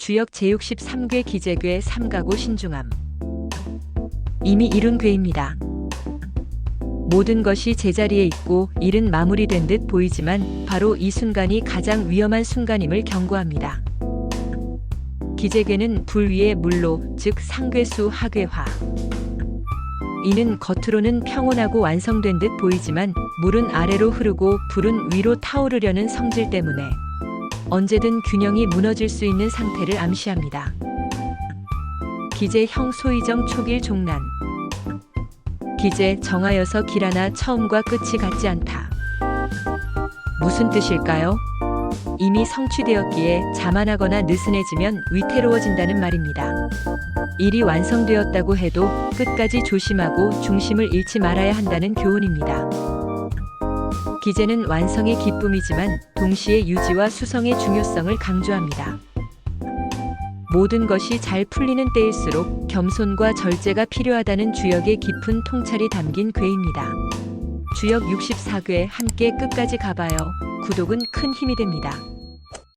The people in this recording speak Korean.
주역 제63궤 기재궤 삼가고 신중함. 이미 이룬 궤입니다. 모든 것이 제자리에 있고 일은 마무리된 듯 보이지만 바로 이 순간이 가장 위험한 순간임을 경고합니다. 기재궤는 불 위에 물로 즉 상괴수 하괴화. 이는 겉으로는 평온하고 완성된 듯 보이지만 물은 아래로 흐르고 불은 위로 타오르려는 성질 때문에 언제든 균형이 무너질 수 있는 상태를 암시합니다. 기재형 소이정 초길 종난 기재 정하여서 길 하나 처음과 끝이 같지 않다. 무슨 뜻일까요? 이미 성취되었기에 자만하거나 느슨해지면 위태로워진다는 말입니다. 일이 완성되었다고 해도 끝까지 조심하고 중심을 잃지 말아야 한다는 교훈입니다. 기재는 완성의 기쁨이지만 동시에 유지와 수성의 중요성을 강조합니다. 모든 것이 잘 풀리는 때일수록 겸손과 절제가 필요하다는 주역의 깊은 통찰이 담긴 괴입니다. 주역 64궤 함께 끝까지 가봐요. 구독은 큰 힘이 됩니다.